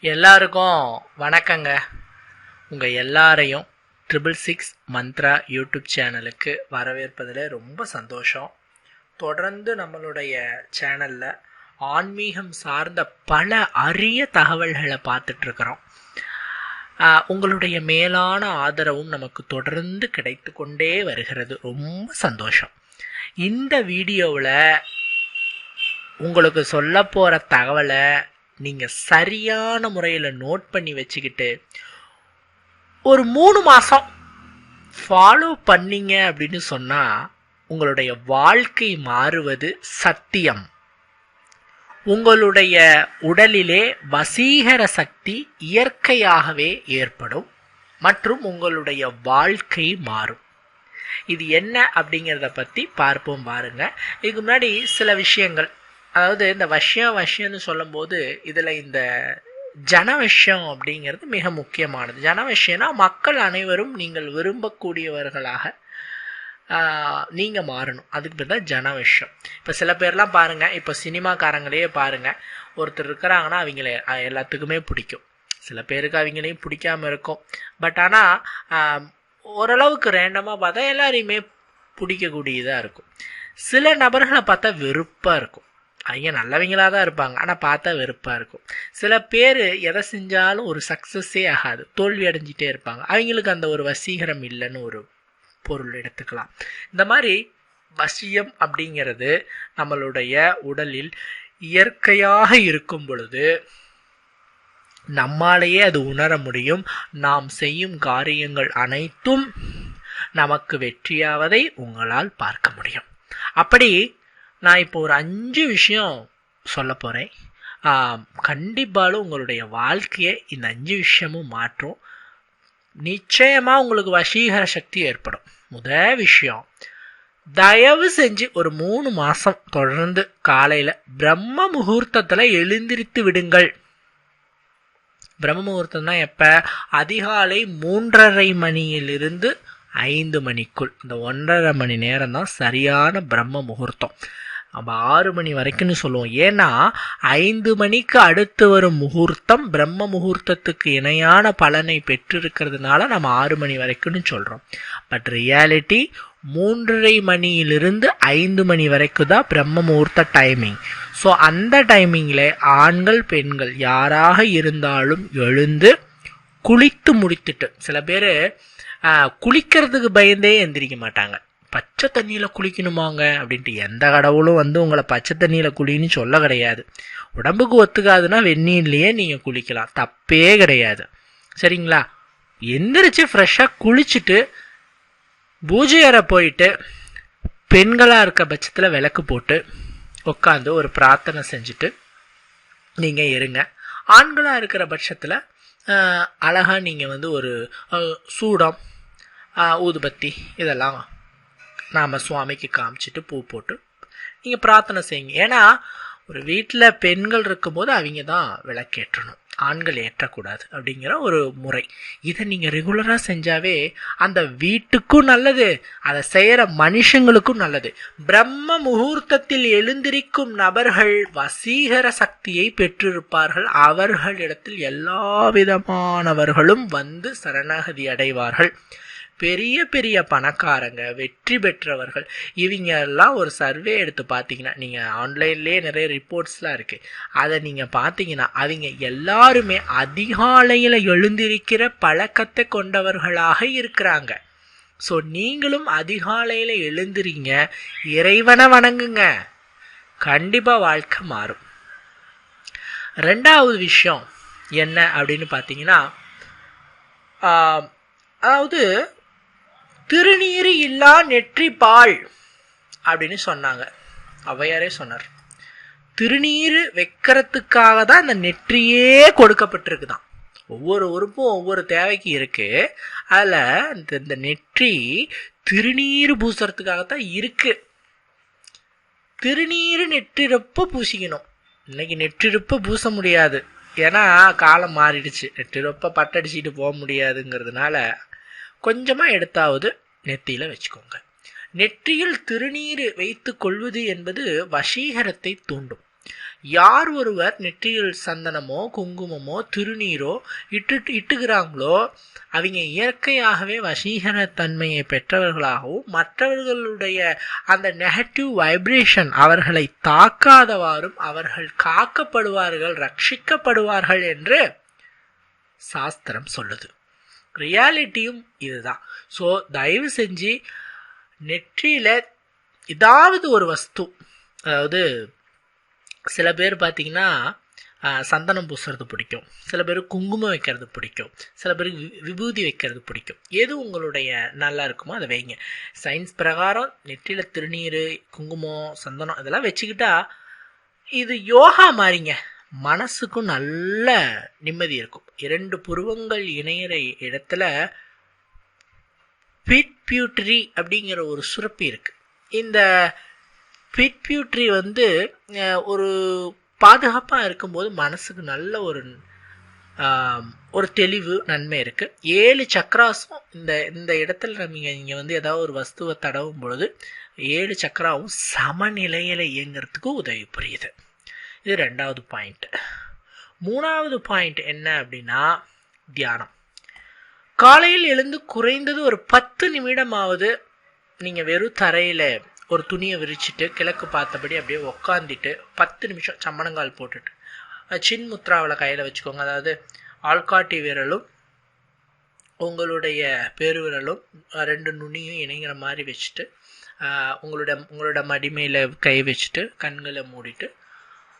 எல்லாருக்கும் வணக்கங்க. உங்கள் எல்லாரையும் ட்ரிபிள் சிக்ஸ் மந்த்ரா யூடியூப் சேனலுக்கு வரவேற்பதில் ரொம்ப சந்தோஷம். தொடர்ந்து நம்மளுடைய சேனலில் ஆன்மீகம் சார்ந்த பல அரிய தகவல்களை பார்த்துட்ருக்குறோம். உங்களுடைய மேலான ஆதரவும் நமக்கு தொடர்ந்து கிடைத்து கொண்டே வருகிறது. ரொம்ப சந்தோஷம். இந்த வீடியோவில் உங்களுக்கு சொல்ல போகிற தகவலை நீங்கள் சரியான முறையில் நோட் பண்ணி வச்சுக்கிட்டு ஒரு மூணு மாதம் ஃபாலோ பண்ணீங்க அப்படின்னு சொன்னால் உங்களுடைய வாழ்க்கை மாறுவது சத்தியம். உங்களுடைய உடலிலே வசீகர சக்தி இயற்கையாகவே ஏற்படும் மற்றும் உங்களுடைய வாழ்க்கை மாறும். இது என்ன அப்படிங்கிறத பற்றி பார்ப்போம் பாருங்க. இதுக்கு முன்னாடி சில விஷயங்கள். அதாவது இந்த வஷ்யம் வஷ்யம்னு சொல்லும்போது இதில் இந்த ஜனவஷ்யம் அப்படிங்கிறது மிக முக்கியமானது. ஜனவஷ்யம்னா மக்கள் அனைவரும் நீங்கள் விரும்பக்கூடியவர்களாக நீங்கள் மாறணும். அதுக்கு பேர் தான் ஜனவஷ்யம். இப்போ சில பேர்லாம் பாருங்கள் இப்போ சினிமாக்காரங்களையே பாருங்கள் ஒருத்தர் இருக்கிறாங்கன்னா அவங்கள எல்லாத்துக்குமே பிடிக்கும். சில பேருக்கு அவங்களையும் பிடிக்காம இருக்கும். பட் ஆனால் ஓரளவுக்கு ரேண்டமாக பார்த்தா எல்லாரையுமே பிடிக்கக்கூடியதாக இருக்கும். சில நபர்களை பார்த்தா வெறுப்பாக இருக்கும். அவங்க நல்லவங்களாக தான் இருப்பாங்க. ஆனால் பார்த்தா வெறுப்பாக இருக்கும். சில பேர் எதை செஞ்சாலும் ஒரு சக்ஸஸே ஆகாது. தோல்வி அடைஞ்சிட்டே இருப்பாங்க. அவங்களுக்கு அந்த ஒரு வசீகரம் இல்லைன்னு ஒரு பொருள் எடுத்துக்கலாம். இந்த மாதிரி வசியம் அப்படிங்கிறது நம்மளுடைய உடலில் இயற்கையாக இருக்கும் பொழுது நம்மாலேயே அது உணர முடியும். நாம் செய்யும் காரியங்கள் அனைத்தும் நமக்கு வெற்றியாவதை உங்களால் பார்க்க முடியும். அப்படி நான் இப்போ ஒரு அஞ்சு விஷயம் சொல்ல போகிறேன் கண்டிப்பாலும் உங்களுடைய வாழ்க்கையை இந்த அஞ்சு விஷயமும் மாற்றும். நிச்சயமாக உங்களுக்கு வசீகர சக்தி ஏற்படும். முதல் விஷயம் தயவு செஞ்சு ஒரு மூணு மாதம் தொடர்ந்து காலையில் பிரம்ம முகூர்த்தத்தில் எழுந்திரித்து விடுங்கள். பிரம்ம முகூர்த்தம்னா எப்போ? அதிகாலை மூன்றரை மணியிலிருந்து ஐந்து மணிக்குள். இந்த ஒன்றரை மணி நேரம் தான் சரியான பிரம்ம முகூர்த்தம். நம்ம ஆறு மணி வரைக்கும்னு சொல்லுவோம். ஏன்னா ஐந்து மணிக்கு அடுத்து வரும் முகூர்த்தம் பிரம்ம முகூர்த்தத்துக்கு இணையான பலனை பெற்றிருக்கிறதுனால நம்ம ஆறு மணி வரைக்கும்னு சொல்கிறோம் பட் ரியாலிட்டி மூன்றரை மணியிலிருந்து ஐந்து மணி வரைக்கும் தான் பிரம்ம முகூர்த்த டைமிங் ஸோ அந்த டைமிங்கில் ஆண்கள் பெண்கள் யாராக இருந்தாலும் எழுந்து குளித்து முடித்துட்டு. சில பேர் குளிக்கிறதுக்கு பயந்தே எந்திரிக்க மாட்டாங்க. பச்சை தண்ணியில் குளிக்கணுமாங்க அப்படின்ட்டு எந்த கடவுளும் வந்து உங்களை பச்சை தண்ணியில் குளின்னு சொல்ல கிடையாது. உடம்புக்கு ஒத்துக்காதுன்னா வெந்நீர்லேயே நீங்கள் குளிக்கலாம். தப்பே கிடையாது. சரிங்களா? எந்திரிச்சு ஃப்ரெஷ்ஷாக குளிச்சுட்டு பூஜை அறை போயிட்டு பெண்களாக இருக்க பட்சத்தில் விளக்கு போட்டு உட்காந்து ஒரு பிரார்த்தனை செஞ்சுட்டு நீங்கள் இருங்க. ஆண்களாக இருக்கிற பட்சத்தில் அழகாக நீங்கள் வந்து ஒரு சூடம் ஊதுபத்தி இதெல்லாம் நாம் சுவாமிக்கு காமிச்சிட்டு பூ போட்டு நீங்கள் பிரார்த்தனை செய்யுங்க. ஏன்னா ஒரு வீட்டில் பெண்கள் இருக்கும்போது அவங்க தான் விளக்கேற்றணும். ஆண்கள் ஏற்றக்கூடாது அப்படிங்கிற ஒரு முறை. இதை நீங்கள் ரெகுலராக செஞ்சாவே அந்த வீட்டுக்கும் நல்லது அதை செய்கிற மனுஷங்களுக்கும் நல்லது. பிரம்ம முகூர்த்தத்தில் எழுந்திருக்கும் நபர்கள் வசீகர சக்தியை பெற்றிருப்பார்கள். அவர்களிடத்தில் எல்லா விதமானவர்களும் வந்து சரணாகதி அடைவார்கள். பெரிய பெரிய பணக்காரங்க வெற்றி பெற்றவர்கள். இவங்க எல்லாம் ஒரு சர்வே எடுத்து பார்த்தீங்கன்னா நீங்கள் ஆன்லைன்லேயே நிறைய ரிப்போர்ட்ஸ்லாம் இருக்குது அதை நீங்கள் பார்த்தீங்கன்னா அவங்க எல்லாருமே அதிகாலையில் எழுந்திருக்கிற பழக்கத்தை கொண்டவர்களாக இருக்கிறாங்க. ஸோ நீங்களும் அதிகாலையில் எழுந்துறீங்க இறைவனை வணங்குங்க. கண்டிப்பாக வாழ்க்கை மாறும். ரெண்டாவது விஷயம் என்ன அப்படின்னு பார்த்தீங்கன்னா அதாவது திருநீறு இல்லா நெற்றி பால் அப்படின்னு சொன்னாங்க. அவையாரே சொன்னார். திருநீர் வைக்கிறதுக்காக தான் இந்த நெற்றியே கொடுக்கப்பட்டிருக்குதான். ஒவ்வொரு உறுப்பும் ஒவ்வொரு தேவைக்கு இருக்கு. அதில் இந்த நெற்றி திருநீர் பூசுறதுக்காகத்தான் இருக்கு. திருநீர் நெற்றிருப்ப பூசிக்கணும். இன்னைக்கு நெற்றிருப்ப பூச முடியாது. ஏன்னா காலம் மாறிடுச்சு. நெற்றிருப்ப பட்டடிச்சிட்டு போக முடியாதுங்கிறதுனால கொஞ்சமாக எடுத்தாவது நெத்தியில் வச்சுக்கோங்க. நெற்றியில் திருநீர் வைத்து கொள்வது என்பது வசீகரத்தை தூண்டும். யார் ஒருவர் நெற்றியில் சந்தனமோ குங்குமமோ திருநீரோ இட்டு இட்டுகிறாங்களோ அவங்க இயற்கையாகவே வசீகரத்தன்மையை பெற்றவர்களாகவும் மற்றவர்களுடைய அந்த நெகட்டிவ் வைப்ரேஷன் அவர்களை தாக்காதவாறும் அவர்கள் காக்கப்படுவார்கள் ரட்சிக்கப்படுவார்கள் என்று சாஸ்திரம் சொல்லுது. ரியாலிட்டியும் இதுதான். ஸோ தயவு செஞ்சு நெற்றியில் ஏதாவது ஒரு வஸ்து அதாவது சில பேர் பார்த்தீங்கன்னா சந்தனம் பூசுறது பிடிக்கும். சில பேர் குங்குமம் வைக்கிறது பிடிக்கும். சில பேருக்கு விபூதி வைக்கிறது பிடிக்கும். எது உங்களுடைய நல்லா இருக்குமோ அதை வைங்க. சயின்ஸ் பிரகாரம் நெற்றியில் திருநீர் குங்குமம் சந்தனம் இதெல்லாம் வச்சுக்கிட்டா இது யோகா மாதிரிங்க மனசுக்கும் நல்ல நிம்மதி இருக்கும். இரண்டு புருவங்கள் இணையிற இடத்துல பிட்பியூட்ரி அப்படிங்கிற ஒரு சுரப்பி இருக்குது இந்த பிட்பியூட்ரி வந்து ஒரு பாதுகாப்பாக இருக்கும்போது மனசுக்கு நல்ல ஒரு ஒரு தெளிவு நன்மை இருக்குது ஏழு சக்கராஸும் இந்த இந்த இடத்துல நீங்கள் இங்கே வந்து ஏதாவது ஒரு வஸ்துவை தடவும் பொழுது ஏழு சக்கராவும் சமநிலையில் இயங்கிறதுக்கு உதவி புரியுது. இது ரெண்டாவது பாயிண்ட் மூணாவது பாயிண்ட் என்ன அப்படின்னா தியானம். காலையில் எழுந்து குறைந்தது ஒரு பத்து நிமிடமாவது நீங்கள் வெறும் தரையில் ஒரு துணியை விரிச்சிட்டு கிழக்கு பார்த்தபடி அப்படியே உக்காந்துட்டு பத்து நிமிஷம் சம்மணங்கால் போட்டுட்டு சின் முத்ராவில் கையில் வச்சுக்கோங்க. அதாவது ஆள்காட்டி விரலும் உங்களுடைய பெருவிரலும் ரெண்டு நுனியும் இணைங்கிற மாதிரி வச்சுட்டு உங்களோட உங்களோட மடிமையில் கை வச்சுட்டு கண்களை மூடிட்டு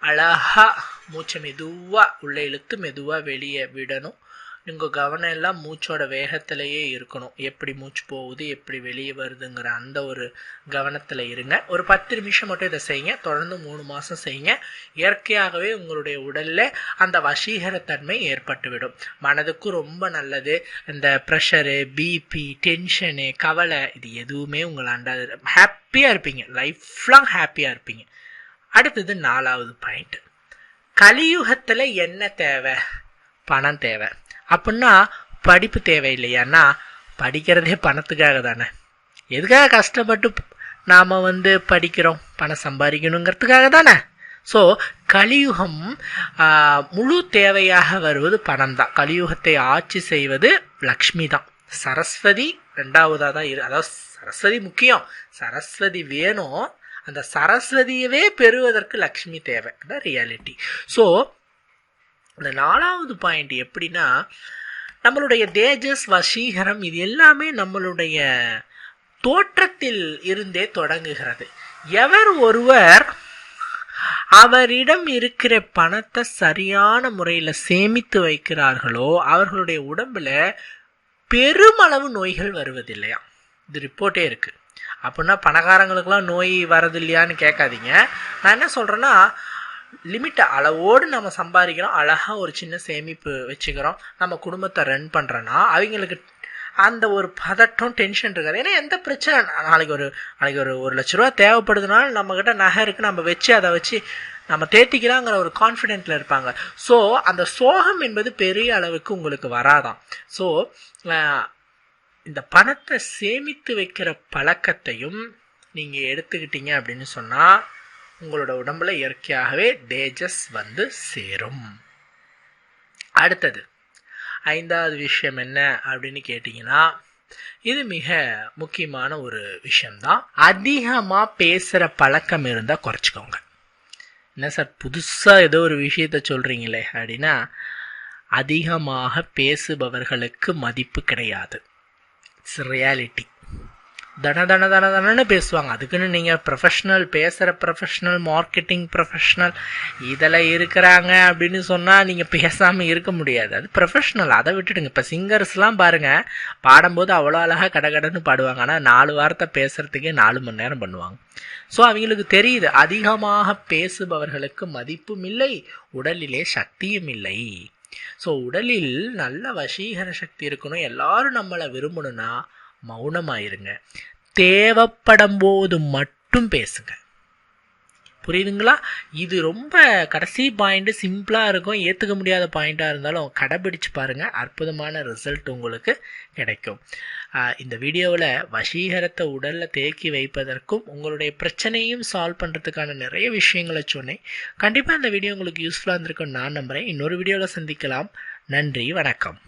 அழகாக மூச்சை மெதுவாக உள்ளே இழுத்து மெதுவாக வெளியே விடணும். உங்கள் கவனம் எல்லாம் மூச்சோட வேகத்திலேயே இருக்கணும். எப்படி மூச்சு போகுது எப்படி வெளியே வருதுங்கிற அந்த ஒரு கவனத்தில் இருங்க. ஒரு பத்து நிமிஷம் மட்டும் இதை செய்யுங்க. தொடர்ந்து மூணு மாதம் செய்யுங்க. இயற்கையாகவே உங்களுடைய உடலில் அந்த வசீகரத்தன்மை ஏற்பட்டுவிடும். மனதுக்கும் ரொம்ப நல்லது. இந்த ப்ரெஷரு பிபி டென்ஷனு கவலை இது எதுவுமே உங்களை அண்டாது. ஹாப்பியாக இருப்பீங்க. லைஃப் லாங் ஹாப்பியாக இருப்பீங்க. அடுத்தது நாலாவது பாயிண்ட் கலியுகத்தில் என்ன தேவை? பணம் தேவை. அப்படின்னா படிப்பு தேவை இல்லையான்னா படிக்கிறதே பணத்துக்காக தானே. எதுக்காக கஷ்டப்பட்டு நாம் வந்து படிக்கிறோம்? பணம் சம்பாதிக்கணுங்கிறதுக்காக தானே. ஸோ கலியுகம் முழு தேவையாக வருவது பணம் தான். கலியுகத்தை ஆட்சி செய்வது லக்ஷ்மி தான். சரஸ்வதி ரெண்டாவதாக தான் இரு அதாவது சரஸ்வதி முக்கியம். சரஸ்வதி வேணும் அந்த சரஸ்வதியவே பெறுவதற்கு லக்ஷ்மி தேவை. ரியாலிட்டி ஸோ இந்த நாலாவது பாயிண்ட் எப்படின்னா நம்மளுடைய தேஜஸ் வசீகரம் இது எல்லாமே நம்மளுடைய தோற்றத்தில் இருந்தே தொடங்குகிறது. எவர் ஒருவர் அவரிடம் இருக்கிற பணத்தை சரியான முறையில் சேமித்து வைக்கிறார்களோ அவர்களுடைய உடம்புல பெருமளவு நோய்கள் வருவதில்லையா? இது ரிப்போர்ட்டே இருக்குது அப்படின்னா பணக்காரங்களுக்கெல்லாம் நோய் வரது இல்லையான்னு கேட்காதீங்க. நான் என்ன சொல்கிறேன்னா லிமிட் அளவோடு நம்ம சம்பாதிக்கிறோம் அழகாக ஒரு சின்ன சேமிப்பு வச்சுக்கிறோம். நம்ம குடும்பத்தை ரன் பண்ணுறோன்னா அவங்களுக்கு அந்த ஒரு பதட்டம் டென்ஷன் இருக்காது. ஏன்னா எந்த பிரச்சனை? நாளைக்கு ஒரு நாளைக்கு ஒரு ஒரு லட்ச ரூபா தேவைப்படுதுனால நம்மக்கிட்ட நகை இருக்குது நம்ம வச்சு அதை வச்சு நம்ம தேத்திக்கலாங்கிற ஒரு கான்ஃபிடென்ட்ல இருப்பாங்க. ஸோ அந்த சோகம் என்பது பெரிய அளவுக்கு உங்களுக்கு வராதான் ஸோ இந்த பணத்தை சேமித்து வைக்கிற பழக்கத்தையும் நீங்கள் எடுத்துக்கிட்டீங்க அப்படின்னு சொன்னால் உங்களோட உடம்புல இயற்கையாகவே தேஜஸ் வந்து சேரும். அடுத்தது ஐந்தாவது விஷயம் என்ன அப்படின்னு கேட்டிங்கன்னா இது மிக முக்கியமான ஒரு விஷயம்தான். அதிகமாக பேசுகிற பழக்கம் இருந்தால் குறைச்சிக்கோங்க. என்ன சார் புதுசாக ஏதோ ஒரு விஷயத்த சொல்கிறீங்களே அப்படின்னா அதிகமாக பேசுபவர்களுக்கு மதிப்பு கிடையாது. இட்ஸ் ரியாலிட்டி தன தன தன தனன்னு பேசுவாங்க. அதுக்குன்னு நீங்கள் ப்ரொஃபஷ்னல் பேசுகிற ப்ரொஃபஷ்னல் மார்க்கெட்டிங் ப்ரொஃபஷ்னல் இதில் இருக்கிறாங்க அப்படின்னு சொன்னால் நீங்கள் பேசாமல் இருக்க முடியாது. அது ப்ரொஃபஷ்னல் அதை விட்டுடுங்க. இப்போ சிங்கர்ஸ்லாம் பாருங்கள் பாடும்போது அவ்வளோ அழகாக கடகடன்னு பாடுவாங்க. ஆனால் நாலு வாரத்தை பேசுகிறதுக்கே நாலு மணி நேரம் பண்ணுவாங்க. ஸோ அவங்களுக்கு தெரியுது. அதிகமாக பேசுபவர்களுக்கு மதிப்பும் இல்லை உடலிலே சக்தியும் இல்லை. ஸோ உடலில் நல்ல வசீகர சக்தி இருக்கணும். எல்லாரும் நம்மளை விரும்பணும்னா மௌனமாயிருங்க. தேவைப்படும் போது மட்டும் பேசுங்க. புரியுதுங்களா? இது ரொம்ப கடைசி பாயிண்ட் சிம்பிளாக இருக்கும். ஏற்றுக்க முடியாத பாயிண்ட்டாக இருந்தாலும் கடைபிடிச்சு பாருங்கள் அற்புதமான ரிசல்ட் உங்களுக்கு கிடைக்கும். இந்த வீடியோவில் வசீகரத்தை உடலில் தேக்கி வைப்பதற்கும் உங்களுடைய பிரச்சனையும் சால்வ் பண்ணுறதுக்கான நிறைய விஷயங்களை சொன்னேன். கண்டிப்பாக இந்த வீடியோ உங்களுக்கு யூஸ்ஃபுல்லாக இருந்திருக்கும் நான் நம்புகிறேன் இன்னொரு வீடியோவில் சந்திக்கலாம். நன்றி வணக்கம்.